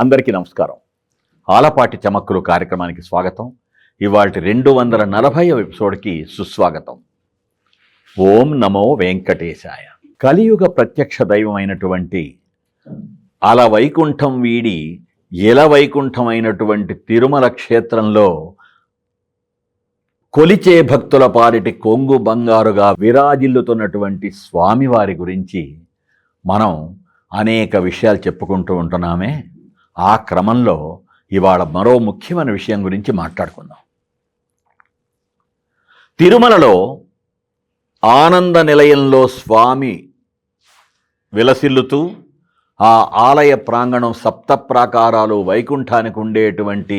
అందరికీ నమస్కారం. ఆలపాటి చమక్కులు కార్యక్రమానికి స్వాగతం. ఇవాళ రెండు వందల నలభై ఎపిసోడ్కి సుస్వాగతం. ఓం నమో వెంకటేశాయ. కలియుగ ప్రత్యక్ష దైవమైనటువంటి అల వైకుంఠం వీడి ఎల వైకుంఠమైనటువంటి తిరుమల క్షేత్రంలో కొలిచే భక్తుల పాలిటి కొంగు బంగారుగా విరాజిల్లుతున్నటువంటి స్వామివారి గురించి మనం అనేక విషయాలు చెప్పుకుంటూ ఉంటున్నామే. ఆ క్రమంలో ఇవాళ మరో ముఖ్యమైన విషయం గురించి మాట్లాడుకుందాం. తిరుమలలో ఆనంద నిలయంలో స్వామి విలసిల్లుతూ ఆ ఆలయ ప్రాంగణం సప్త ప్రాకారాలు వైకుంఠానికి ఉండేటువంటి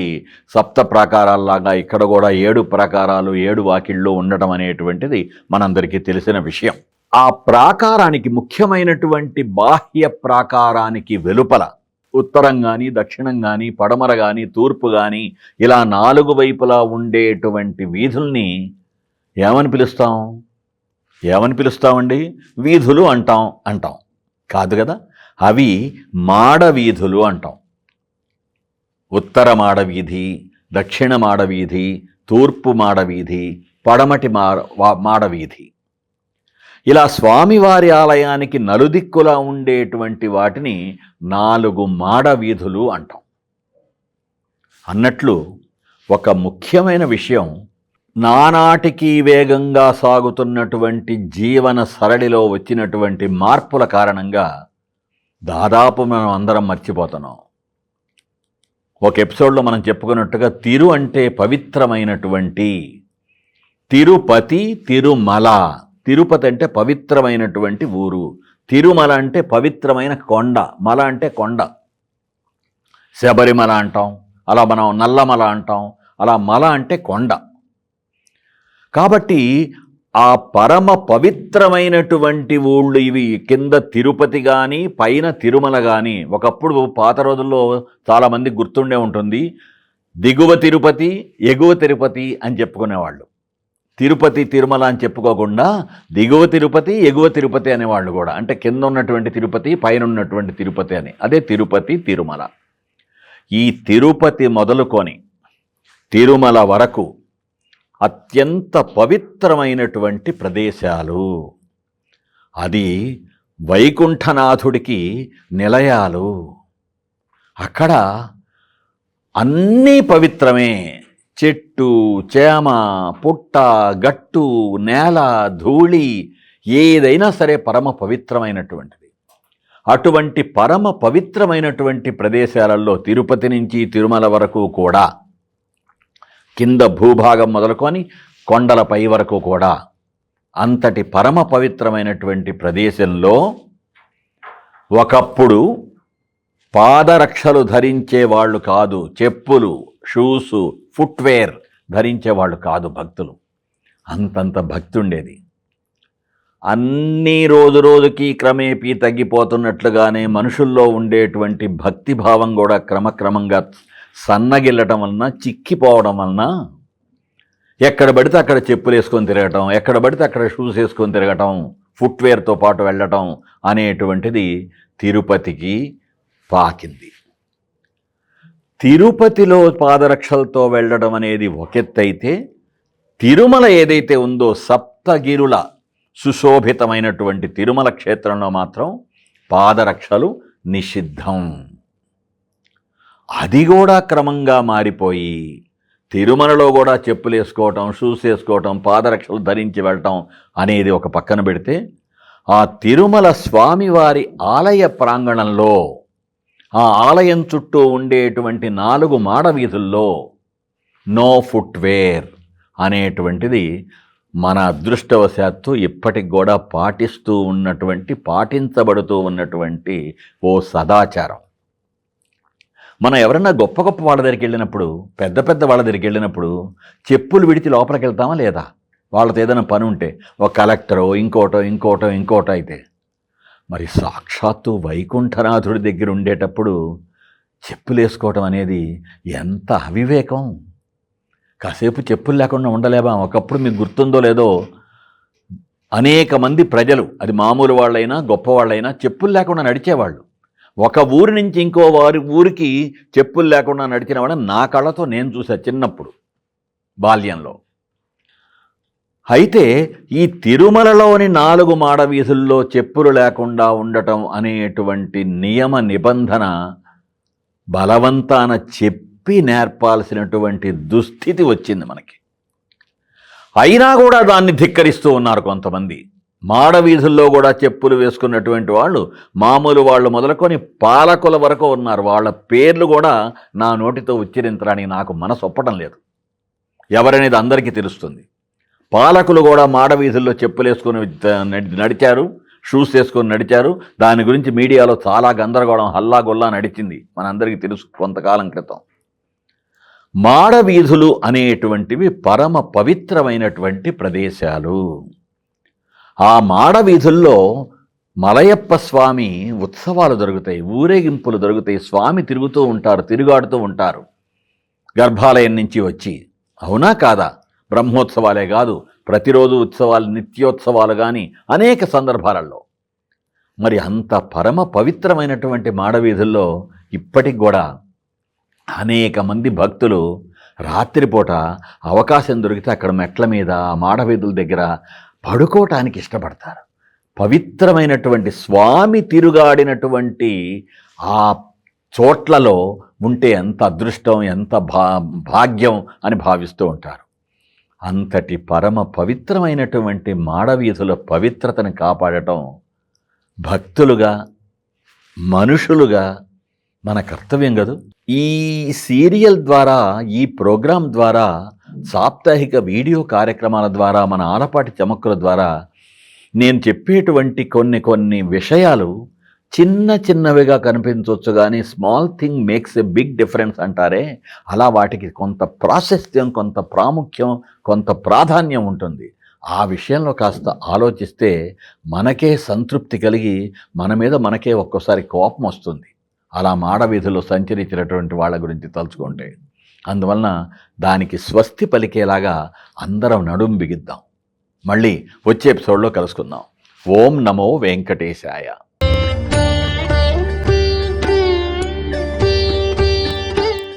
సప్త ప్రాకారాల్లాగా ఇక్కడ కూడా ఏడు ప్రాకారాలు ఏడు వాకిళ్ళు ఉండటం అనేటువంటిది మనందరికీ తెలిసిన విషయం. ఆ ప్రాకారానికి ముఖ్యమైనటువంటి బాహ్య ప్రాకారానికి వెలుపల ఉత్తరం కానీ దక్షిణం కానీ పడమర కానీ తూర్పు కానీ ఇలా నాలుగు వైపులా ఉండేటువంటి వీధుల్ని ఏమని పిలుస్తాం? ఏమని పిలుస్తామండి? వీధులు అంటాం అంటాం. కాదు కదా? అవి మాడ వీధులు అంటాం. ఉత్తర మాడ వీధి దక్షిణ మాడ వీధి తూర్పు మాడ వీధి పడమటి మా మాడ వీధి. ఇలా స్వామివారి ఆలయానికి నలుదిక్కులా ఉండేటువంటి వాటిని నాలుగు మాడ వీధులు అంటాం. అన్నట్లు ఒక ముఖ్యమైన విషయం నానాటికి వేగంగా సాగుతున్నటువంటి జీవన సరళిలో వచ్చినటువంటి మార్పుల కారణంగా దాదాపు మనం అందరం మర్చిపోతున్నాం. ఒక ఎపిసోడ్లో మనం చెప్పుకున్నట్టుగా తిరు అంటే పవిత్రమైనటువంటి తిరుపతి తిరుమల తిరుపతి అంటే పవిత్రమైనటువంటి ఊరు. తిరుమల అంటే పవిత్రమైన కొండ. మల అంటే కొండ. శబరిమల అంటాం అలా మనం నల్లమల అంటాం అలా మల అంటే కొండ. కాబట్టి ఆ పరమ పవిత్రమైనటువంటి ఊళ్ళు ఇవి. కింద తిరుపతి కానీ పైన తిరుమల కానీ ఒకప్పుడు పాత రోజుల్లో చాలామంది గుర్తుండే ఉంటుంది. దిగువ తిరుపతి ఎగువ తిరుపతి అని చెప్పుకునేవాళ్ళు. తిరుపతి తిరుమల అని చెప్పుకోకుండా దిగువ తిరుపతి ఎగువ తిరుపతి అనేవాళ్ళు కూడా. అంటే కింద ఉన్నటువంటి తిరుపతి పైన ఉన్నటువంటి తిరుపతి అని. అదే తిరుపతి తిరుమల. ఈ తిరుపతి మొదలుకొని తిరుమల వరకు అత్యంత పవిత్రమైనటువంటి ప్రదేశాలు. అది వైకుంఠనాథుడికి నిలయాలు. అక్కడ అన్నీ పవిత్రమే. చెట్టు చేమ పుట్ట గట్టు నేల ధూళి ఏదైనా సరే పరమ పవిత్రమైనటువంటిది. అటువంటి పరమ పవిత్రమైనటువంటి ప్రదేశాలలో తిరుపతి నుంచి తిరుమల వరకు కూడా కింద భూభాగం మొదలుకొని కొండలపై వరకు కూడా అంతటి పరమ పవిత్రమైనటువంటి ప్రదేశంలో ఒకప్పుడు పాదరక్షలు ధరించేవాళ్ళు కాదు చెప్పులు షూసు ఫుట్వేర్ ధరించేవాళ్ళు కాదు భక్తులు. అంతంత భక్తి ఉండేది అన్నీ రోజు రోజుకి క్రమేపీ తగ్గిపోతున్నట్లుగానే మనుషుల్లో ఉండేటువంటి భక్తి భావం కూడా క్రమక్రమంగా సన్నగిల్లటం వలన చిక్కిపోవడం వలన ఎక్కడ పడితే అక్కడ చెప్పులు వేసుకొని తిరగటం ఎక్కడ పడితే అక్కడ షూస్ వేసుకొని తిరగటం ఫుట్వేర్తో పాటు వెళ్ళటం అనేటువంటిది తిరుపతికి పాకింది. తిరుపతిలో పాదరక్షలతో వెళ్ళడం అనేది ఒకెత్తైతే తిరుమల ఏదైతే ఉందో సప్తగిరుల సుశోభితమైనటువంటి తిరుమల క్షేత్రంలో మాత్రం పాదరక్షలు నిషిద్ధం. అది కూడా క్రమంగా మారిపోయి తిరుమలలో కూడా చెప్పులు వేసుకోవటం షూస్ వేసుకోవటం పాదరక్షలు ధరించి వెళ్ళటం అనేది ఒక పక్కన పెడితే ఆ తిరుమల స్వామివారి ఆలయ ప్రాంగణంలో ఆ ఆలయం చుట్టూ ఉండేటువంటి నాలుగు మాడ వీధుల్లో నో ఫుట్వేర్ అనేటువంటిది మన అదృష్టవశాత్తు ఇప్పటికి కూడా పాటిస్తూ ఉన్నటువంటి పాటించబడుతూ ఉన్నటువంటి ఓ సదాచారం. మనం ఎవరన్నా గొప్ప గొప్ప వాళ్ళ దగ్గరికి వెళ్ళినప్పుడు పెద్ద పెద్ద వాళ్ళ దగ్గరికి వెళ్ళినప్పుడు చెప్పులు విడిచి లోపలికి వెళ్తామా లేదా? వాళ్ళతో ఏదైనా పని ఉంటే ఒక కలెక్టరో ఇంకోటో ఇంకోటో ఇంకోటో అయితే. మరి సాక్షాత్తు వైకుంఠనాథుడి దగ్గర ఉండేటప్పుడు చెప్పులు వేసుకోవటం అనేది ఎంత అవివేకం. కాసేపు చెప్పులు లేకుండా ఉండలేమా? ఒకప్పుడు మీకు గుర్తుందో లేదో అనేక మంది ప్రజలు అది మామూలు వాళ్ళైనా గొప్పవాళ్ళైనా చెప్పులు లేకుండా నడిచేవాళ్ళు. ఒక ఊరి నుంచి ఇంకో వారి ఊరికి చెప్పులు లేకుండా నడిచిన వాళ్ళని నా కళ్ళతో నేను చూసా చిన్నప్పుడు బాల్యంలో. అయితే ఈ తిరుమలలోని నాలుగు మాడవీధుల్లో చెప్పులు లేకుండా ఉండటం అనేటువంటి నియమ నిబంధన బలవంతాన చెప్పి నేర్పాల్సినటువంటి దుస్థితి వచ్చింది మనకి. అయినా కూడా దాన్ని ధిక్కరిస్తూ ఉన్నారు కొంతమంది. మాడవీధుల్లో కూడా చెప్పులు వేసుకున్నటువంటి వాళ్ళు మామూలు వాళ్ళు మొదలుకొని పాలకుల వరకు ఉన్నారు. వాళ్ళ పేర్లు కూడా నా నోటితో ఉచ్చరించడానికి నాకు మనసు ఒప్పటం లేదు. ఎవరనేది అందరికీ తెలుస్తుంది. పాలకులు కూడా మాడవీధుల్లో చెప్పులేసుకొని నడిచారు షూస్ వేసుకొని నడిచారు. దాని గురించి మీడియాలో చాలా గందరగోళం హల్లాగొల్లా నడిచింది మనందరికీ తెలుసు కొంతకాలం క్రితం. మాడవీధులు అనేటువంటివి పరమ పవిత్రమైనటువంటి ప్రదేశాలు. ఆ మాడవీధుల్లో మలయప్ప స్వామి ఉత్సవాలు జరుగుతాయి ఊరేగింపులు జరుగుతాయి స్వామి తిరుగుతూ ఉంటారు తిరుగాడుతూ ఉంటారు గర్భాలయం నుంచి వచ్చి. అవునా కాదా? బ్రహ్మోత్సవాలే కాదు ప్రతిరోజు ఉత్సవాలు నిత్యోత్సవాలు కానీ అనేక సందర్భాలలో. మరి అంత పరమ పవిత్రమైనటువంటి మాడవీధుల్లో ఇప్పటికి కూడా అనేక మంది భక్తులు రాత్రిపూట అవకాశం దొరికితే అక్కడ మెట్ల మీద ఆ మాడవీధుల దగ్గర పడుకోవటానికి ఇష్టపడతారు. పవిత్రమైనటువంటి స్వామి తిరుగాడినటువంటి ఆ చోట్లలో ఉంటే ఎంత అదృష్టం ఎంత భా భాగ్యం అని భావిస్తూ ఉంటారు. అంతటి పరమ పవిత్రమైనటువంటి మాడవీధుల పవిత్రతను కాపాడటం భక్తులుగా మనుషులుగా మన కర్తవ్యం కదూ? ఈ సీరియల్ ద్వారా ఈ ప్రోగ్రాం ద్వారా సాప్తాహిక వీడియో కార్యక్రమాల ద్వారా మన ఆలపాటి చమక్కుల ద్వారా నేను చెప్పేటువంటి కొన్ని కొన్ని విషయాలు చిన్న చిన్నవిగా కనిపించవచ్చు కానీ small thing makes a big difference అంటారే. అలా వాటికి కొంత ప్రాశస్త్యం కొంత ప్రాముఖ్యం కొంత ప్రాధాన్యం ఉంటుంది. ఆ విషయంలో కాస్త ఆలోచిస్తే మనకే సంతృప్తి కలిగి మన మీద మనకే ఒక్కోసారి కోపం వస్తుంది. అలా మాడవీధిలో సంచరించినటువంటి వాళ్ళ గురించి తలుచుకుంటే. అందువలన దానికి స్వస్తి పలికేలాగా అందరం నడుం బిగిద్దాం. మళ్ళీ వచ్చే ఎపిసోడ్లో కలుసుకుందాం. ఓం నమో వెంకటేశాయ.